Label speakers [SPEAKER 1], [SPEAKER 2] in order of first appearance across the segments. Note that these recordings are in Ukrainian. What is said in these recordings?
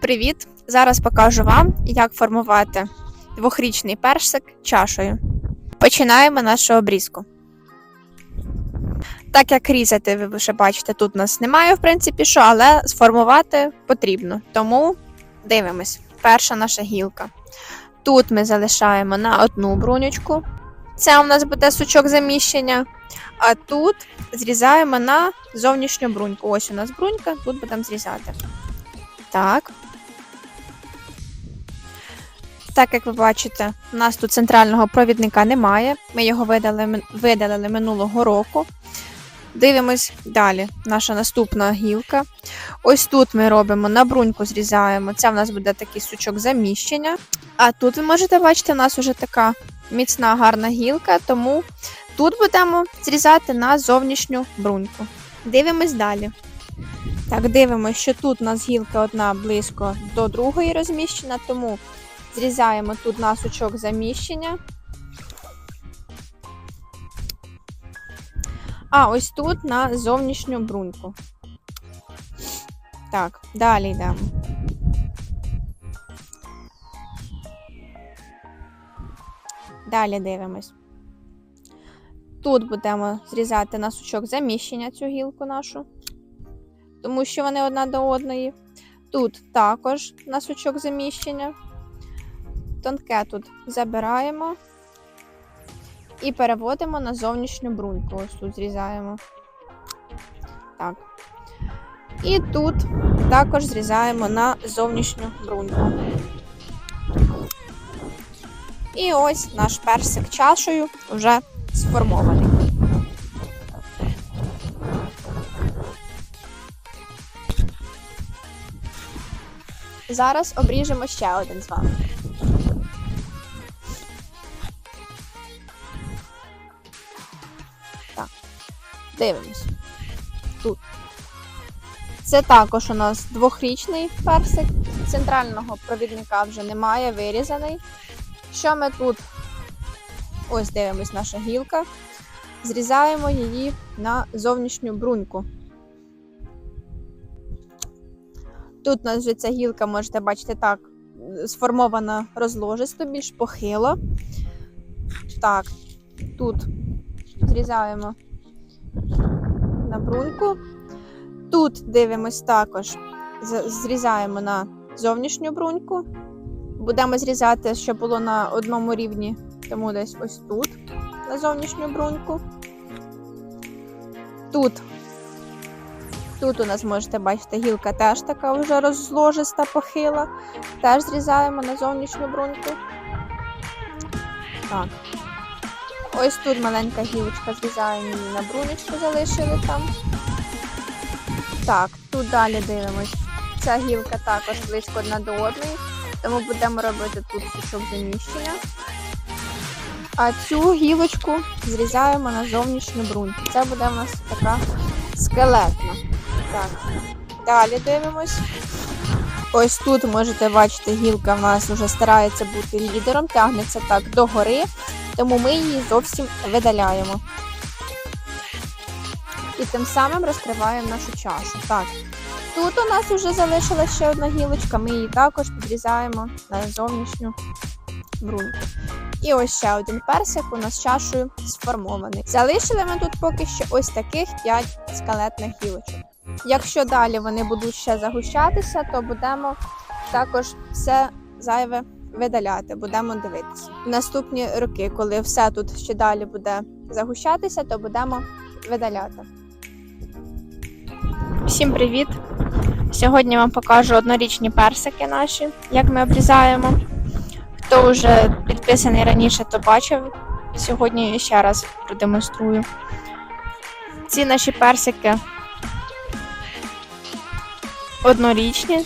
[SPEAKER 1] Привіт! Зараз покажу вам, як формувати двохрічний персик чашею. Починаємо нашу обрізку. Так як різати, ви вже бачите, тут у нас немає, в принципі, що, але сформувати потрібно. Тому дивимось. Перша наша гілка. Тут ми залишаємо на одну брунючку. Це у нас буде сучок заміщення. А тут зрізаємо на зовнішню бруньку. Ось у нас брунька, тут будемо зрізати. Так. Так як ви бачите, у нас тут центрального провідника немає. Ми його видали, видалили минулого року. Дивимось далі. Наша наступна гілка. Ось тут ми робимо на бруньку, зрізаємо. Це в нас буде такий сучок заміщення. А тут ви можете бачити, у нас вже така міцна гарна гілка, тому тут будемо зрізати на зовнішню бруньку. Дивимось далі. Так, дивимося, що тут у нас гілка одна близько до другої розміщена, тому зрізаємо тут на сучок заміщення. А ось тут на зовнішню бруньку. Так, далі йдемо. Далі дивимось. Тут будемо зрізати на сучок заміщення цю гілку нашу, тому що вони одна до одної. Тут також на сучок заміщення. Тонке тут забираємо і переводимо на зовнішню бруньку. Ось тут зрізаємо. Так. І тут також зрізаємо на зовнішню бруньку. І ось наш персик чашею вже сформований. Зараз обріжемо ще один з вами. Так, дивимось. Тут. Це також у нас двохрічний персик. Центрального провідника вже немає, вирізаний. Що ми тут? Ось дивимось наша гілка. Зрізаємо її на зовнішню бруньку. Тут у нас вже ця гілка, можете бачити, так, сформована розложисто, більш похило. Так, тут зрізаємо на бруньку. Тут дивимось також, зрізаємо на зовнішню бруньку. Будемо зрізати, щоб було на одному рівні, тому десь ось тут, на зовнішню бруньку. Тут. Тут у нас можете бачити, гілка теж така вже розложиста, похила. Теж зрізаємо на зовнішню бруньку. Так. Ось тут маленька гілочка, зрізаємо її на брунечку, залишили там. Так, тут далі дивимось. Ця гілка також близько одна до одної, тому будемо робити тут сучок заміщення. А цю гілочку зрізаємо на зовнішню бруньку. Це буде у нас така скелетна. Так. Далі дивимось. Ось тут можете бачити, гілка в нас вже старається бути лідером, тягнеться так догори, тому ми її зовсім видаляємо. І тим самим розкриваємо нашу чашу. Так. Тут у нас вже залишилася ще одна гілочка, ми її також підрізаємо на зовнішню бруньку. І ось ще один персик у нас чашею сформований. Залишили ми тут поки що ось таких 5 скелетних гілочок. Якщо далі вони будуть ще загущатися, то будемо також все зайве видаляти, будемо дивитися. В наступні роки, коли все тут ще далі буде загущатися, то будемо видаляти. Всім привіт! Сьогодні вам покажу однорічні персики наші, як ми обрізаємо. Хто вже підписаний раніше, то бачив. Сьогодні ще раз продемонструю. Ці наші персики однорічні.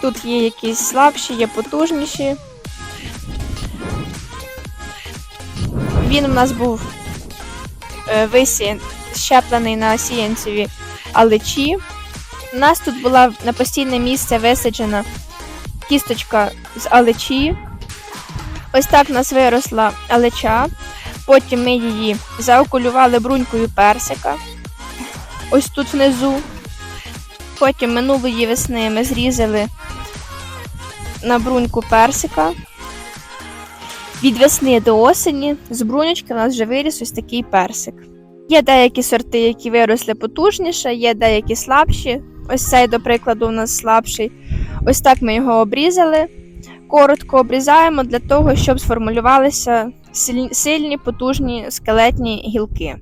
[SPEAKER 1] Тут є якісь слабші, є потужніші. Він у нас був е, висі щеплений на сіянцеві алечі. У нас тут була на постійне місце висаджена кісточка з алечі. Ось так в нас виросла алеча. Потім ми її заокулювали брунькою персика. Ось тут внизу. Потім минулої весни ми зрізали на бруньку персика. Від весни до осені з бруньочки у нас вже виріс ось такий персик. Є деякі сорти, які виросли потужніше, є деякі слабші. Ось цей, до прикладу, у нас слабший. Ось так ми його обрізали. Коротко обрізаємо для того, щоб сформулювалися сильні, потужні скелетні гілки.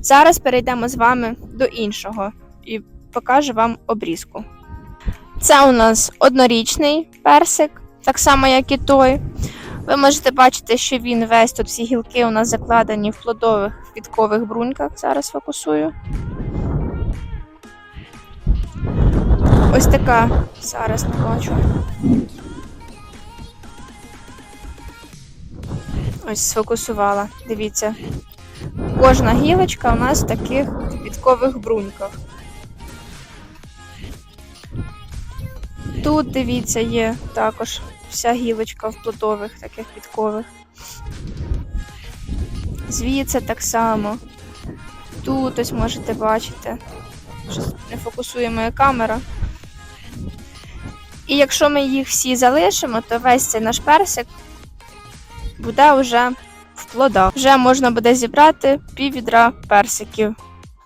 [SPEAKER 1] Зараз перейдемо з вами до іншого і покажу вам обрізку. Це у нас однорічний персик, так само, як і той. Ви можете бачити, що він весь тут всі гілки у нас закладені в плодових квіткових бруньках. Зараз фокусую. Ось така. Зараз не бачу. Ось сфокусувала. Дивіться. Кожна гілочка у нас в таких квіткових бруньках. Тут, дивіться, є також вся гілочка в плодових таких квіткових. Звідси так само. Тут ось можете бачити. Не фокусує моя камера. І якщо ми їх всі залишимо, то весь цей наш персик буде вже в плодах. Вже можна буде зібрати пів відра персиків.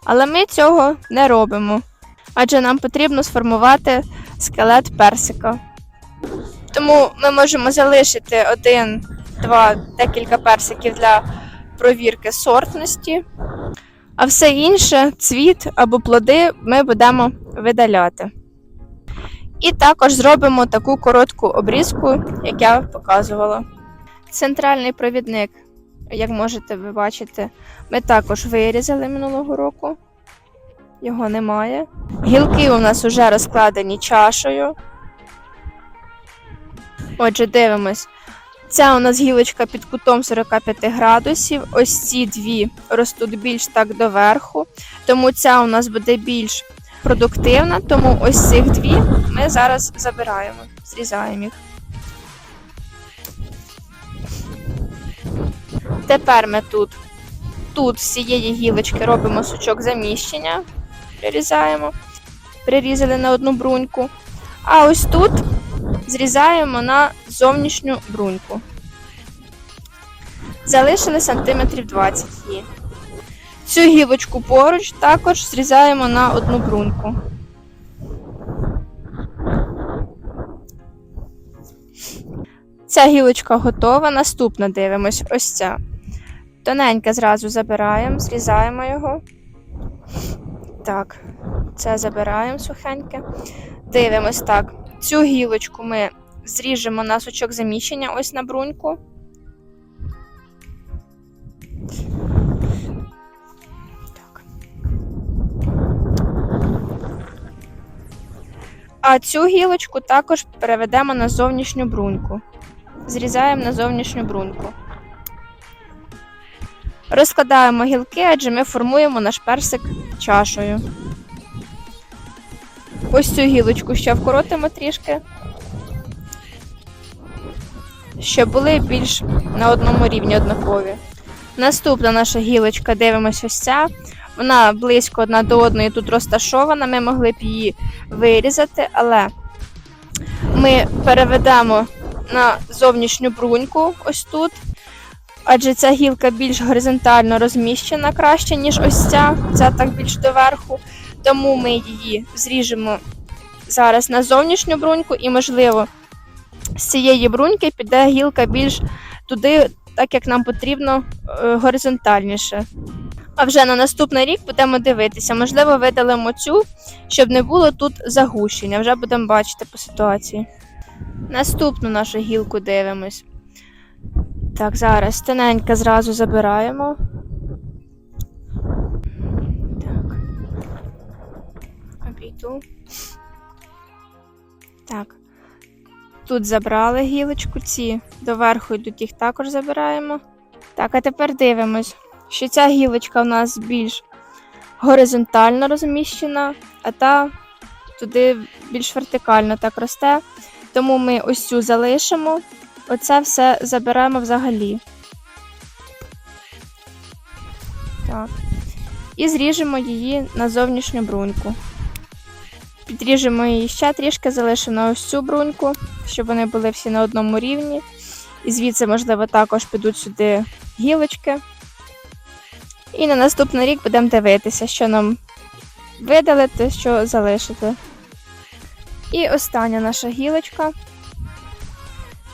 [SPEAKER 1] Але ми цього не робимо. Адже нам потрібно сформувати скелет персика. Тому ми можемо залишити один, два, декілька персиків для провірки сортності, а все інше, цвіт або плоди, ми будемо видаляти. І також зробимо таку коротку обрізку, як я показувала. Центральний провідник, як можете ви бачити, ми також вирізали минулого року. Його немає. Гілки у нас вже розкладені чашею. Отже, дивимось. Ця у нас гілочка під кутом 45 градусів. Ось ці дві ростуть більш так доверху, тому ця у нас буде більш продуктивна, тому ось цих дві ми зараз забираємо, зрізаємо їх. Тепер ми тут, тут з цієї гілочки робимо сучок заміщення, прирізаємо, прирізали на одну бруньку. А ось тут зрізаємо на зовнішню бруньку. Залишили сантиметрів 20 її. Цю гілочку поруч також зрізаємо на одну бруньку. Ця гілочка готова. Наступна дивимось ось ця. Тоненьке зразу забираємо, зрізаємо його. Так, це забираємо сухеньке. Дивимось так. Цю гілочку ми зріжемо на сучок заміщення ось на бруньку. Так. А цю гілочку також переведемо на зовнішню бруньку. Зрізаємо на зовнішню бруньку. Розкладаємо гілки, адже ми формуємо наш персик чашею. Ось цю гілочку ще вкоротимо трішки, щоб були більш на одному рівні однакові. Наступна наша гілочка, дивимося ось ця. Вона близько одна до одної тут розташована. Ми могли б її вирізати, але ми переведемо на зовнішню бруньку ось тут. Адже ця гілка більш горизонтально розміщена краще, ніж ось ця. Ця так більш доверху. Тому ми її зріжемо зараз на зовнішню бруньку, і, можливо, з цієї бруньки піде гілка більш туди, так як нам потрібно е, горизонтальніше. А вже на наступний рік будемо дивитися. Можливо, видалимо цю, щоб не було тут загущення. Вже будемо бачити по ситуації. Наступну нашу гілку дивимось. Так, зараз тоненько зразу забираємо. Так. Обійду. Так. Тут забрали гілочку, ці доверху йдуть, їх також забираємо. Так, а тепер дивимось, що ця гілочка у нас більш горизонтально розміщена, а та туди більш вертикально так росте. Тому ми ось цю залишимо. Оце все заберемо взагалі. Так. І зріжемо її на зовнішню бруньку. Підріжемо її ще трішки, залишимо ось цю бруньку, щоб вони були всі на одному рівні. І звідси, можливо, також підуть сюди гілочки. І на наступний рік будемо дивитися, що нам видалити, що залишити. І остання наша гілочка.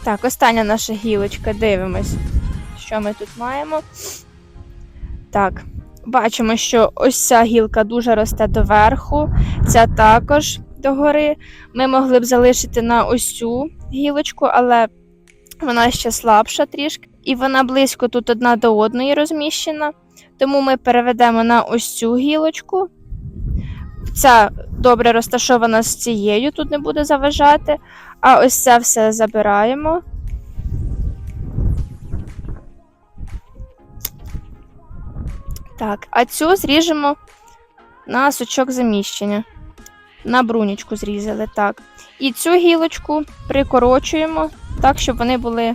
[SPEAKER 1] Так, остання наша гілочка. Дивимось, що ми тут маємо. Так, бачимо, що ось ця гілка дуже росте доверху, ця також догори. Ми могли б залишити на ось цю гілочку, але вона ще слабша трішки, і вона близько тут одна до одної розміщена. Тому ми переведемо на ось цю гілочку. Ця добре розташована з цією, тут не буде заважати. А ось це все забираємо. Так, а цю зріжемо на сучок заміщення. На брунічку зрізали, так. І цю гілочку прикорочуємо так, щоб вони були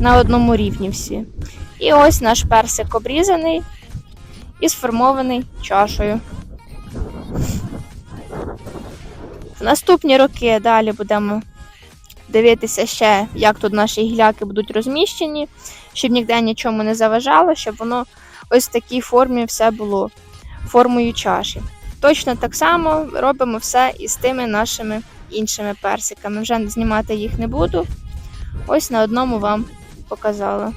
[SPEAKER 1] на одному рівні всі. І ось наш персик обрізаний і сформований чашею. В наступні роки далі будемо дивитися ще, як тут наші гіляки будуть розміщені, щоб ніде нічому не заважало, щоб воно ось в такій формі все було формою чаші. Точно так само робимо все і з тими нашими іншими персиками. Вже знімати їх не буду. Ось на одному вам показала.